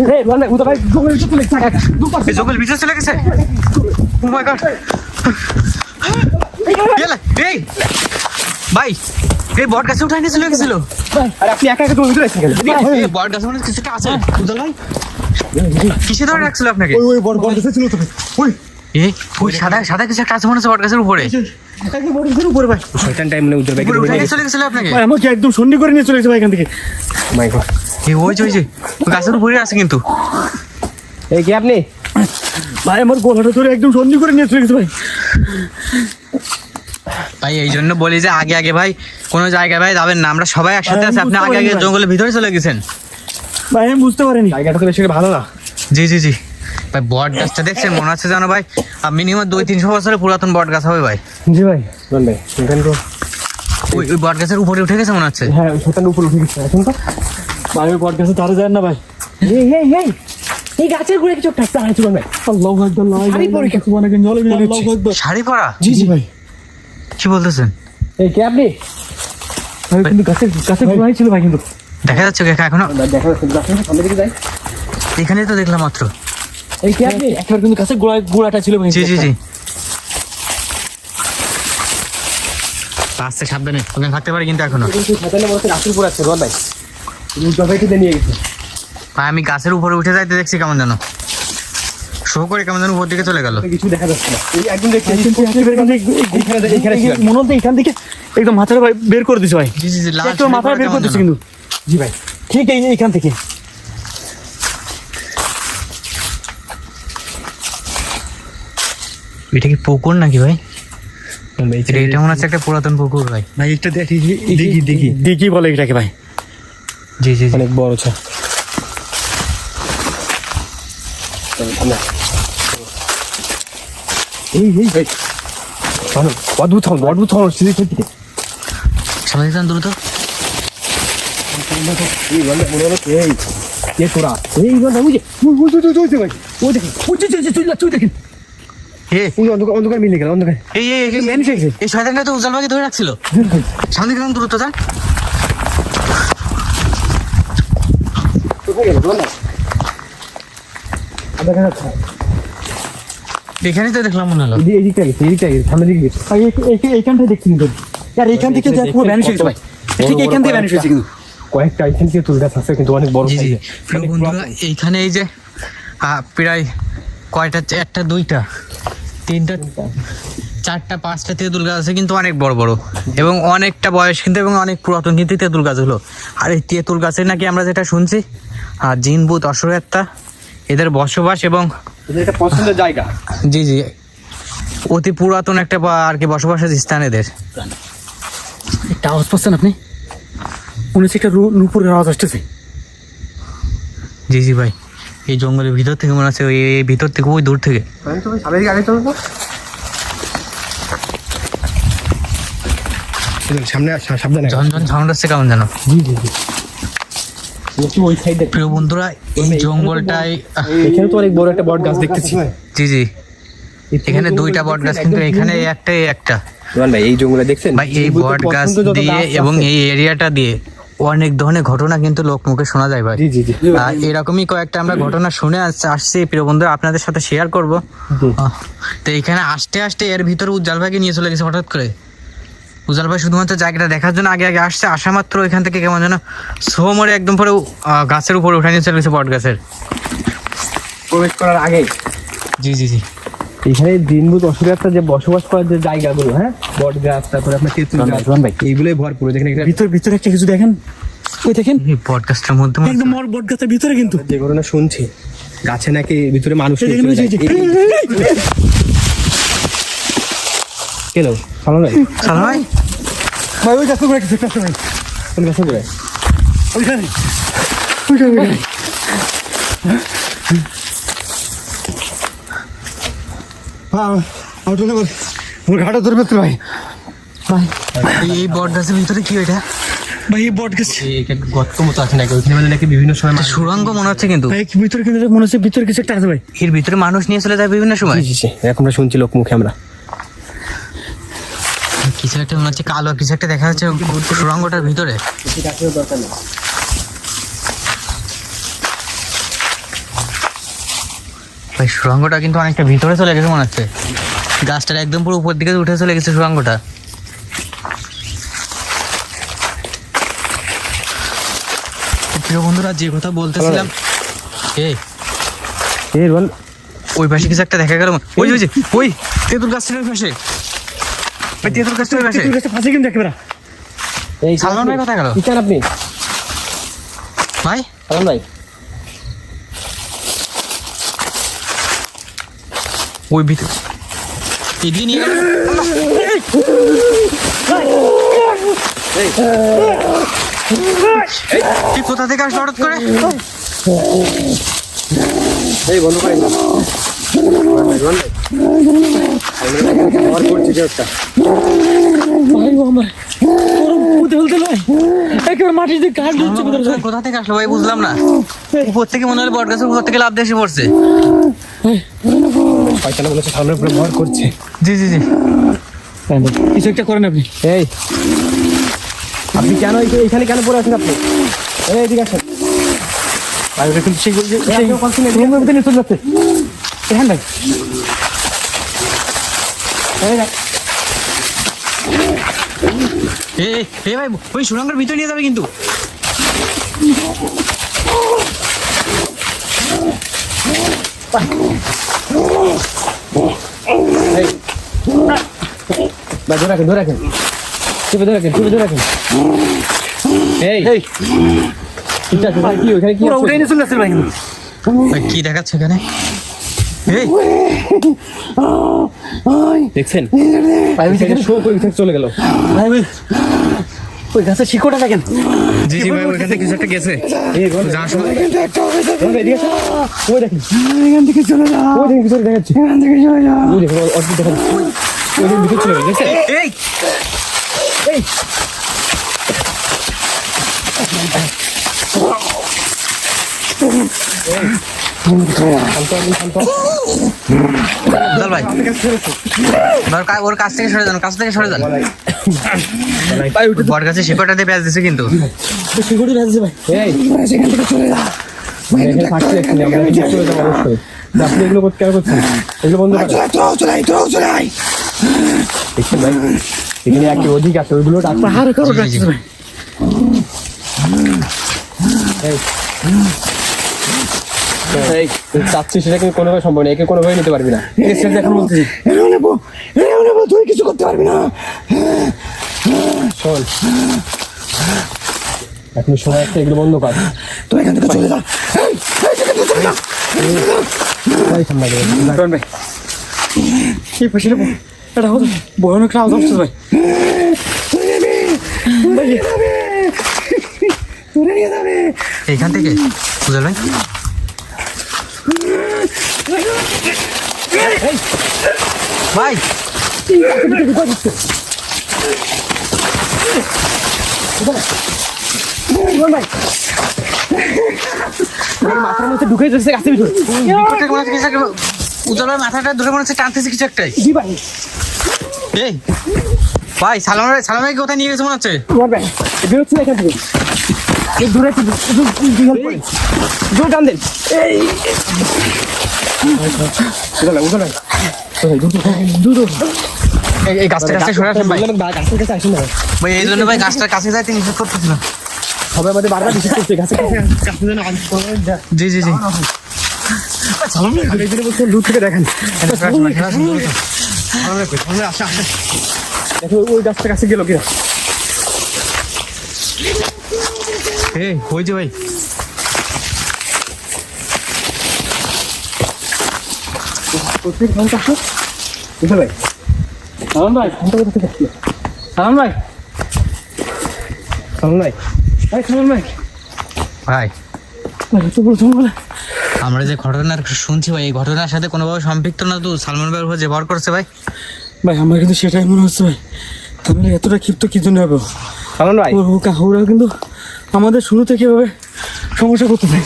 এই রোহান ভাই ভাই জঙ্গলের চলে গেছে। এই জঙ্গল ভিতরে চলে গেছে? ও মাই গড এই ভাই এই বট গাছে উঠাই নিয়ে চলে গেছিল। আর আপনি একা একা জঙ্গলের ভিতরে আছেন কেন? এই বট গাছে মানে কিছুটা আছে। উদল ভাই কিসে ধরে রাখছিল আপনাকে? ওই ওই বড় বড় গাছে ছিল তো ওই। এই ওই সাদা সাদা কিছু একটা আছে মনে হচ্ছে বট গাছের উপরে। উপরে ভাই। শয়তান টাইম ভাই নিয়ে চলে গেছিল আপনাকে? ভাই আমাকে একদম সন্ধি করে নিয়ে চলে গেছে ভাই এখান থেকে। মাই গড এই ওই যে ওই যে গাছের উপরে আছে কিন্তু। এই কি আপনি? ভাই আমার গলাটা ধরে একদম সন্ধি করে নিয়ে চলে গেছে ভাই। ভাই এই জন্য বলি যে আগে আগে ভাই কোনো জায়গায় ভাই যাবেন না। আমরা সবাই একসাথে আছি। আপনি আগে আগে জঙ্গলের ভিতরে চলে গেছেন। ভাই আমি বুঝতে পারিনি। জায়গাটা তো বেশি ভালো না। জি জি জি। ভাই বট গাছটা দেখছেন? মনে হচ্ছে জানো ভাই মিনিমাম দুই তিনশো বছরের পুরাতন বট গাছ হবে ভাই। জি ভাই। ভাই ওই ওই বট গাছের উপরে উঠে গেছে মনে হচ্ছে? হ্যাঁ ওই উপরে উঠে গেছে। এখন তো ভাই ওই বট যায় না ভাই। এই এই এই এই গাছের ঘুরে কিছু একটা আছে ভাই। আল্লাহু আকবার ইল্লাল্লাহ সুবহানাকা জলে মিলে আল্লাহু আকবার। শাড়ি পরা? জি জি ভাই। কি বলতেছেন? এই কে আপনি? ভাই কিন্তু গাছের গাছের ছিল ভাই কিন্তু। দেখা যাচ্ছে কি এখনও? দেখা যাচ্ছে গাছের সামনে দিকে যাই। এখানেই তো দেখলাম মাত্র। এই কে আপনি? একবার কিন্তু গাছের গোড়ায় গোড়াটা ছিল ভাই। জি জি জি। আসতে সাবধানে। ওখানে থাকতে পারে কিন্তু এখনও। গাছের উপর আছে রোহান ভাই। ভাই আমি গাছের উপরে উঠে যাইতে দেখছি কেমন যেন। শো করে কেমন যেন উপর দিকে চলে গেল। কিছু দেখা যাচ্ছে না। একদম দেখছি এখানে এখানে ছিল মনে হচ্ছে এখান থেকে একদম ভাই বের করে দিছে ভাই। একটু মাথা বের করে দিছে কিন্তু। জি ভাই ঠিক এই এইখান থেকে। এটা কি পুকুর নাকি ভাই? এটা এটা মনে হচ্ছে একটা পুরাতন পুকুর ভাই। ভাই একটা দেখি দেখি দেখি। দেখি বলে এটাকে ভাই। জি জি অনেক বড় ছা। এই এই ভাই ভালো অদ্ভুত অদ্ভুত থেকে যান দ্রুত? এই বলে মনে হলো এই কে তোরা? এই বলে বুঝে ওই ওই ওই ওই ওই ভাই ওই দেখেন ওই চল অন্ধকার মিলে গেল অন্ধকার। এই এই এই- ম্যানিস হয়েছে শয়তানটা তো ধরে রাখছিল। সামনে গেলাম দ্রুত যান। কোথায় গেল বল না আবার দেখা যাচ্ছে এখানেই তো দেখলাম মনে হলো। এইদিকটা গেছে এইদিকটা গেছে সামনের দিকে গেছে ভাই এই- এই- দেখছি কিন্তু। আর এইখান থেকে দেখ পুরো ভ্যানিশ হয়েছে ভাই। ঠিক এইখান থেকে ভ্যানিশ হয়েছে কিন্তু। কয়েকটা এইখান থেকে তুল গাছ আছে কিন্তু অনেক বড় জি বন্ধুরা এইখানে এই যে প্রায় কয়টা একটা দুইটা তিনটা চারটা পাঁচটা তেঁতুল গাছ আছে কিন্তু অনেক বড় বড়। এবং অনেকটা বয়স কিন্তু এবং অনেক পুরাতন কিন্তু তেঁতুল গাছ হলো। আর এই তেঁতুল গাছের নাকি আমরা যেটা শুনছি আর জিন জিনবুত অসুরেত্তা এদের বসবাস এবং এটা পছন্দের জায়গা। জি জি। অতি পুরাতন একটা আর কি বসবাসের স্থান এদের। একটা আওয়াজ পাচ্ছেন আপনি? মনে হচ্ছে একটা নুপুরের আওয়াজ আসতেছে। জি জি ভাই। এই জঙ্গলের ভিতর থেকে মনে হচ্ছে ওই এই ভিতর থেকে ওই দূর থেকে। সামনে সাবধানে ঝনঝন সাউন্ড আসছে কেমন জানো জি জি জি। প্রিয় বন্ধুরা এই জঙ্গলটাই আহ, এখানে তো অনেক বড় একটা বট গাছ দেখতেছি। জি জি। এখানে দুইটা বট গাছ কিন্তু এখানে এই একটা। এই একটা ভাই এই জঙ্গলে দেখছেন? ভাই এই বট গাছ দিয়ে এবং এই এরিয়াটা দিয়ে অনেক ধরনের ঘটনা কিন্তু লোক মুখে শোনা যায় ভাই। জি জি জি। আর এরকমই কয়েকটা আমরা ঘটনা শুনে আসছি প্রিয় বন্ধুরা আপনাদের সাথে শেয়ার করব। তো এখানে আসতে আসতে এর ভিতরে উজ্জ্বল ভাইকে নিয়ে চলে গেছে হঠাৎ করে। উজ্জ্বল ভাই শুধুমাত্র জায়গাটা দেখার জন্য আগে আগে আসছে আসা মাত্র এখান থেকে কেমন যেন সো মরে একদম পরে আহ, গাছের উপরে উঠে নিয়ে চলে গেছে বট গাছের। প্রবেশ করার আগে জি জি জি। এখানে দিনভূত অসুবিধা যে বসবাস করার যে জায়গাগুলো হ্যাঁ? বট গাছ তারপরে আপনার তেঁতুল গাছ। ভাই। এইগুলোই ভরপুর। দেখেন ভিতর ভিতরে একটা কিছু দেখেন? ওই দেখেন? বট গাছটার মধ্যে একদম বট গাছের ভিতরে কিন্তু। যে ঘটনা শুনছি গাছে নাকি ভিতরে মানুষ কেন? হচ্ছে- ভাই? ভাই ওই গাছে ঘুরে কিছু ভাই কোন গাছে ঘুরে ওইখানে ওইখানে ওইখানে হ্যাঁ। আউট হলে মোর ঘাটা ধরবে তো ভাই। ভাই। এই- এই বট গাছের ভিতরে কি এটা? ভাই এই বট গাছ। গর্ত মতো আছে নাকি? ওইখানে মানে নাকি বিভিন্ন সময় সুড়ঙ্গ মনে হচ্ছে কিন্তু। ভাই ভিতরে কিন্তু মনে হচ্ছে ভিতরে কিছু একটা আছে ভাই। এর ভিতরে মানুষ নিয়ে চলে যায় বিভিন্ন সময়। আমরা শুনছি লোক মুখে আমরা। কিছু একটা মনে হচ্ছে কালো কিছু একটা দেখা যাচ্ছে সুড়ঙ্গটার ভিতরে। ভাই সুরঙ্গটা কিন্তু অনেকটা ভিতরে চলে গেছে মনে হচ্ছে। গাছটার একদম পুরো উপর দিকে উঠে চলে গেছে সুরঙ্গটা। প্রিয় বন্ধুরা যে কথা বলতেছিলাম এই। ওই পাশে কিছু একটা দেখা গেল ওই ওই ওই তেঁতুল গাছটার পাশে। কাছে ফাঁসি কিন্তু একেবারে। এই সালমান ভাই কোথায় গেল? কি আপনি? ভাই? সালমান ভাই ওই ভিতরে। এগিয়ে নিয়ে তুই কোথা থেকে আসলো হঠাৎ করে? এই বন্ধ করেন মনে মনে ভর করছে জি জি জি কিছু একটা করেন আপনি এই আপনি কেন এই- এখানে কেন পড়ে আছেন আপনি এই এদিকে আসেন এখান ভাই এ ভাই ওই সুরঙ্গের ভিতরে নিয়ে যাবে কিন্তু। ধরে রাখেন ধরে রাখেন। চেপে ধরে রাখেন চেপে ধরে রাখেন। এই। এই। ঠিক আছে ভাই কি ওখানে কি উঠে নিয়ে চলে যাচ্ছে ভাই ভাই কি দেখাচ্ছে এখানে? দেখছেন? ভাই ওই এখানে শো করে থেকে চলে গেল। ওই ওই গাছের শিকড়টা দেখেন। জি জি ভাই ওইখান থেকে কিছু একটা গেছে। এই। ওই দেখেন। এখান থেকে চলে যা। ওই দেখেন কিছু দেখাচ্ছে। এখান থেকে চলে যা। ওই দেখেন অদ্ভুত দেখা যাচ্ছে ওই দেখেন ভিতরে চলে গেল দেখছেন? এই। চল ভাই। ওর কাছ থেকে সরে যান কাছ থেকে সরে যান। ভাই বট গাছে শিকড়টা দিয়ে দিছে কিন্তু। ভাই। এই। থেকে চলে যা আপনি এগুলো করতে কেন করছেন এগুলো বন্ধ দেখছেন ভাই? এখানে একটি অধিক আছে ওইগুলো ডাক্তার করো চাচ্ছি সেটা কিন্তু কোনোভাবে সম্ভব না একে কোনোভাবে নিতে পারবি না এখন বলতেছি নেব নেব তুই কিছু করতে পারবি না শোন এখন সময় একটা এগুলো বন্ধ কর তুই এখান থেকে চলে যা এই, এই, এখান থেকে চলে যা ভাই পাশে এটা হতো ভয়ানক এইখান থেকে বুঝল ভাই। ভাই মাথার মধ্যে ঢুকে যাচ্ছে গাছের ভিতরে। উজ্জ্বল ভাই মাথাটা ধরে মনে হচ্ছে টানতেছে কিছু একটাই। জি ভাই। এই। ভাই সালাম ভাই সালাম ভাই কোথায় নিয়ে গেছে মনে হচ্ছে? ভাই বেরোচ্ছে এখান থেকে। পড়ে জোর টান দেন এই এই- এই গাছটা কাছে সরে আসেন ভাই বললাম না, কাছে আসেন ভাই। ভাই এই জন্য ভাই গাছটার কাছে যাইতে নিষেধ করতেছিলাম সবাই আমাদের বারবার নিষেধ করছে গাছের কাছে কাছে যেন জি জি জি দূর থেকে দেখেন ওই গাছটার কাছে গেল কিনা এই ওই যে ভাই। ভাই। সালাম ভাই সালাম ভাই। সালাম ভাই। ভাই সালাম আমরা যে ঘটনা শুনছি ভাই এই ঘটনার সাথে কোনোভাবে সম্পৃক্ত না তো সালমান ভাইয়ের উপর যে ভর করছে ভাই। ভাই আমার কিন্তু সেটাই মনে হচ্ছে ভাই। তাহলে এতটা ক্ষিপ্ত কি জন্য হবে? সালাম ভাই। ওরা কিন্তু আমাদের শুরু থেকে এভাবে সমস্যা করতে চাই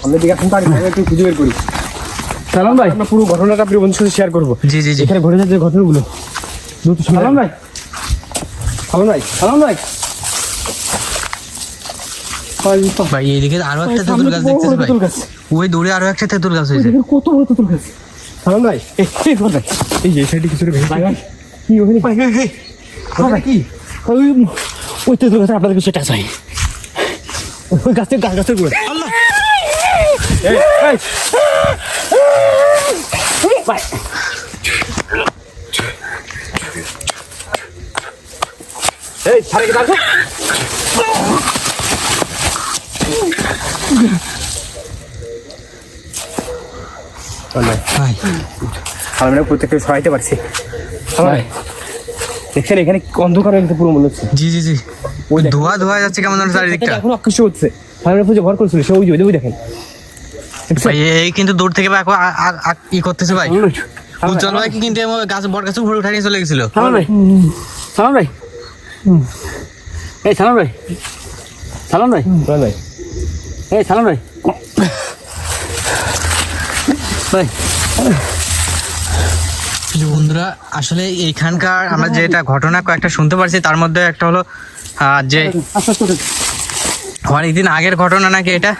সামনের দিকে এখন পারি একটু খুঁজে বের করি। সালাম ভাই। আমরা পুরো ঘটনাটা প্রিয় বন্ধুর সাথে শেয়ার করব। জি জি জি। এখানে ঘটে যাচ্ছে ঘটনাগুলো। সালাম ভাই। সালাম ভাই। সালাম ভাই। ভাই এইদিকে আরও একটা তেঁতুল গাছ দেখতেছি ভাই। ওই দূরে আরও একটা তেঁতুল গাছ হয়েছে। কত বড় তেঁতুল গাছ। সালাম ভাই। এই এই ভাই এই যে সাইডে কিছু ভেঙে ভাই ভাই। কি ওখানে ভাই ভাই ভাই। ভাই কি? ওই ওই তেঁতুল গাছে আপনাদের কিছু টাচ হয় ওই গাছের গাছ গাছেরগুলো আল্লাহ! এই এই। ভাই। ছাড়ে কি প্রত্যেককে সহাইতে পারছি ভাই। দেখছেন এখানে অন্ধকার হয়ে গেছে পুরো মনে হচ্ছে। জি জি জি। ওই। ধোয়া ধোয়া যাচ্ছে কেমন যেন চারিদিকটা। এখন আকৃষ্ট হচ্ছে আমরা পুজো ঘর করেছিল সে ওই যে ওই দেখেন। ভাই এই কিন্তু দূর থেকে ভাই ই করতেছে ভাই। উজ্জ্বল ভাই কিন্তু গাছ বট গাছ উপরে উঠে নিয়ে চলে গেছিল। সালাম ভাই। সালাম ভাই। এই সালাম ভাই। সালাম ভাই। ভাই। এই সালাম ভাই। ভাই। বন্ধুরা আসলে এইখানকার আমরা যেটা ঘটনা কয়েকটা শুনতে পারছি তার মধ্যে একটা হলো যে অনেকদিন আগের ঘটনা নাকি এটা?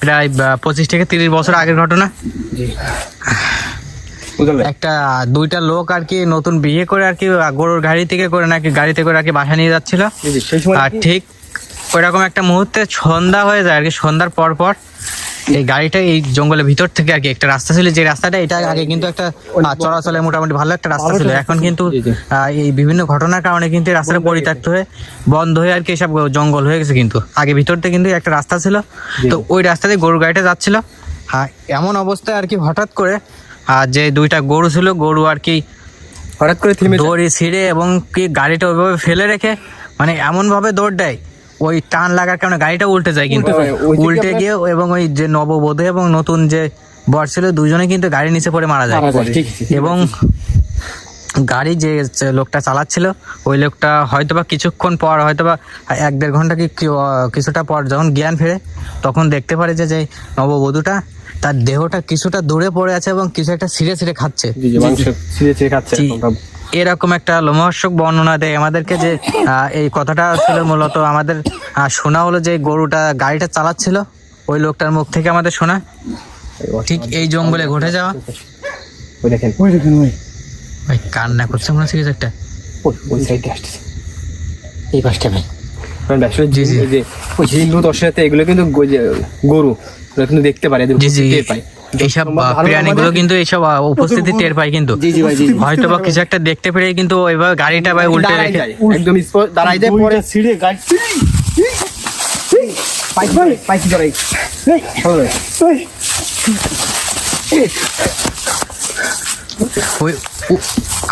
প্রায় পঁচিশ থেকে তিরিশ বছর আগের ঘটনা। একটা দুইটা লোক আর কি নতুন বিয়ে করে আর কি গরুর গাড়ি থেকে করে নাকি গাড়িতে করে আর কি বাসা নিয়ে যাচ্ছিল। আর ঠিক ওইরকম একটা মুহূর্তে সন্ধ্যা হয়ে যায় আর কি সন্ধ্যার পর পর। এই গাড়িটা এই জঙ্গলের ভিতর থেকে আর কি একটা রাস্তা ছিল যে রাস্তাটা এটা আগে কিন্তু একটা চলাচলে মোটামুটি ভালো একটা রাস্তা ছিল। এখন কিন্তু এই বিভিন্ন ঘটনার কারণে কিন্তু রাস্তাটা পরিত্যক্ত হয়ে বন্ধ হয়ে আর কি সব জঙ্গল হয়ে গেছে কিন্তু। আগে ভিতর থেকে কিন্তু একটা রাস্তা ছিল। তো ওই রাস্তাতে গরু গাড়িটা যাচ্ছিল। আর এমন অবস্থায় আর কি হঠাৎ করে আহ, যে দুইটা গরু ছিল গরু আর কি হঠাৎ করে। দড়ি ছিঁড়ে এবং কি গাড়িটা ওইভাবে ফেলে রেখে মানে এমন ভাবে দৌড় দেয় ওই টান লাগার কারণে গাড়িটা উল্টে যায় কিন্তু। উল্টে গিয়ে এবং ওই যে নববধূ এবং নতুন যে বর ছিল দুজনে কিন্তু গাড়ি নিচে পড়ে মারা যায়। এবং গাড়ি যে লোকটা চালাচ্ছিল ওই লোকটা হয়তোবা কিছুক্ষণ পর হয়তোবা এক দেড় ঘণ্টা কি কিছুটা পর যখন জ্ঞান ফেরে তখন দেখতে পারে যে যে নববধূটা তার দেহটা কিছুটা দূরে পড়ে আছে এবং কিছু একটা ছিঁড়ে ছিঁড়ে খাচ্ছে। ছিঁড়ে ছিঁড়ে। এরকম একটা লোমহর্ষক বর্ণনা দেয় আমাদেরকে যে এই কথাটা ছিল মূলত আমাদের শোনা হলো যে গরুটা গাড়িটা চালাচ্ছিল। ওই লোকটার মুখ থেকে আমাদের শোনা। ঠিক এই জঙ্গলে ঘটে যাওয়া। ওই দেখেন ওই। ভাই কান্না করছে মনে হচ্ছে একটা। ওই ওই সাইডে আসতেছে। এই পাশটা ভাই। জি, জি। যে ওই হিন্দু দর্শনাতে এগুলো কিন্তু গরু ওরা কিন্তু দেখতে পারে জি জি। পায়। এইসব প্রাণীগুলো কিন্তু এইসব উপস্থিতি টের পায় কিন্তু জি জি ভাই জি হয়তো বা কিছু একটা দেখতে পেরে কিন্তু এবার গাড়িটা ভাই উল্টে রেখে একদম দাঁড়াই যায় পরে সিঁড়ে গাড়ি পাইছি পাইছি। ওই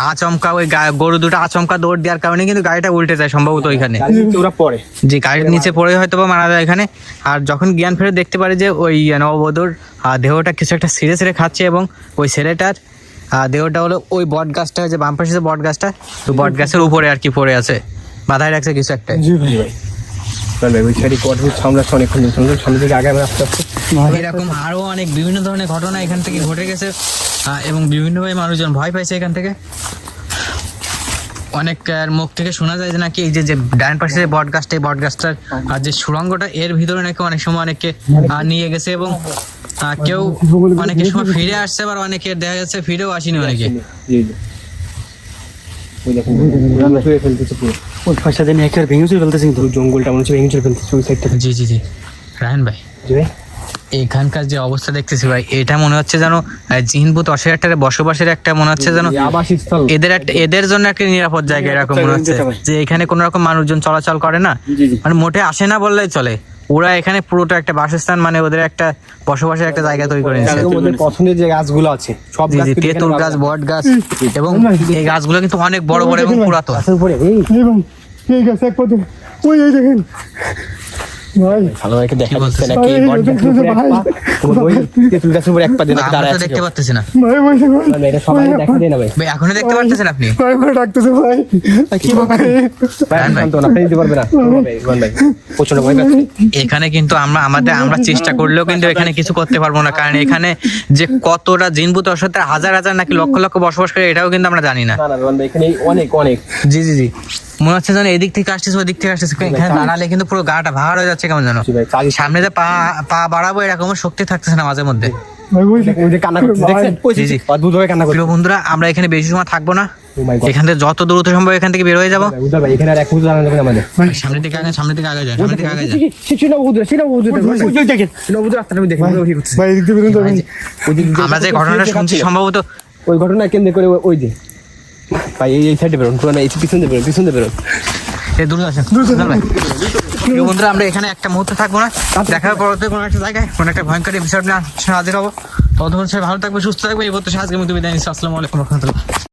আচমকা ওই গরু দুটো আচমকা দৌড় দেওয়ার কারণে কিন্তু গাড়িটা উল্টে যায় সম্ভবত ওইখানে ওরা পড়ে যে গাড়ির নিচে পড়ে হয়তো বা মারা যায় এখানে আর যখন জ্ঞান ফেরে দেখতে পারে যে ওই নববধূর দেহটা কিছু একটা ছিঁড়ে ছিঁড়ে খাচ্ছে এবং ওই ছেলেটার দেহটা হলো ওই বট গাছটা যে বাম পাশে যে বট গাছটা তো বট গাছের উপরে আর কি পড়ে আছে মাথায় রাখছে কিছু একটা জি ভাই ভাই ভাই ওই সাইডে কঠোর সামনে অনেকক্ষণ সামনে থেকে আগে আমরা আস্তে আস্তে এরকম আরও অনেক বিভিন্ন ধরনের ঘটনা এখান থেকে ঘটে গেছে এবং বিভিন্নভাবে মানুষজন ভয় পাইছে এখান থেকে। অনেক মুখ থেকে শোনা যায় যে নাকি এই যে যে ডান পাশে যে বট গাছটা এই বট গাছটার আর যে সুড়ঙ্গটা এর ভিতরে নাকি অনেক সময় অনেককে নিয়ে গেছে এবং কেউ অনেকের সময় ফিরে আসছে আবার অনেকে দেখা যাচ্ছে ফিরেও আসেনি অনেকে। জঙ্গলটা মনে হচ্ছে ভেঙে চলে ফেলতেছে জি জি জি। রায়ন ভাই। জি ভাই। এখানকার যে অবস্থা দেখতেছি ভাই এটা মনে হচ্ছে যেন জিনভূত একটা বসবাসের একটা মনে হচ্ছে যেন এদের একটা এদের জন্য একটা নিরাপদ জায়গা এরকম মনে হচ্ছে। যে এখানে কোনো রকম মানুষজন চলাচল করে না। মানে মোটে আসে না বললেই চলে। ওরা এখানে পুরোটা একটা বাসস্থান মানে ওদের একটা বসবাসের একটা জায়গা তৈরি করে নিয়েছে। ওদের পছন্দের যে গাছগুলো আছে সব জি গাছ জি তেঁতুল গাছ বট গাছ এবং এই গাছগুলো কিন্তু অনেক বড় বড় এবং পুরাতন। এই। গাছ এক পথে ওই এই দেখেন। ভালো ভাইকে দেখা যাচ্ছে বলতেছে? নাকি? এই ভাই, বট গাছের উপরে এক ভাই। পা তোমার ওই তেঁতুল গাছের উপরে এক পা দিয়ে দাঁড়ায় আছে দেখতে কেউ। না। ভাই ভাই দেখুন না, না, এটা সবাই দেখা দেয় না ভাই। ভাই এখনও দেখতে পাচ্ছেন আপনি? ভাই ভাই ডাকতেছে ভাই। কি ভাই কিন্তু আমরা আমাদের আমরা চেষ্টা করলেও কিন্তু এখানে কিছু করতে পারব না কারণ এখানে যে কতটা জিনভূত অসত্য হাজার হাজার নাকি লক্ষ লক্ষ বসবাস করে এটাও কিন্তু আমরা জানি না। না না রোহন ভাই এখানে অনেক অনেক। জি জি জি। মনে হচ্ছে যেন এদিক থেকে আসতেছে ওই দিক থেকে আসতেছে। এখানে দাঁড়ালে কিন্তু পুরো গাটা ভার হয়ে যাচ্ছে কেমন যেন। সামনে যে পা পা বাড়াবো এরকম শক্তি থাকতেছে না মাঝে মধ্যে। ভাই ওই যে ওই যে কান্না করছে দেখছেন? ওই যে জি, জি। অদ্ভুত ভাবে কান্না করছে প্রিয় বন্ধুরা আমরা এখানে বেশি সময় থাকব না। গড এখান থেকে যত দ্রুত সম্ভব এখান থেকে বের হয়ে যাব। সামনের দিকে আগে সামনের দিকে আগে যায় সামনের দিকে আগে যায় আমরা যে ঘটনাটা শুনছি সম্ভবত ওই ঘটনা কেন্দ্র করে ওই যে ভাই এই এই সাইডে বেরোন পুরো এই পিছন দিয়ে বেরোন পিছন দিয়ে বেরোন। এই দূরে আসেন বন্ধুরা আমরা এখানে একটা মুহূর্ত থাকব না। দেখা হবে কোনো একটা জায়গায় কোনো একটা ভয়ঙ্কর এপিসোড নিয়ে হাজির হব। ততক্ষণ সবাই ভালো থাকবে সুস্থ থাকবে এই বলতে আজকের মধ্যে বিদায় নিচ্ছি। আসসালামু আলাইকুম রহমতুল্লাহ।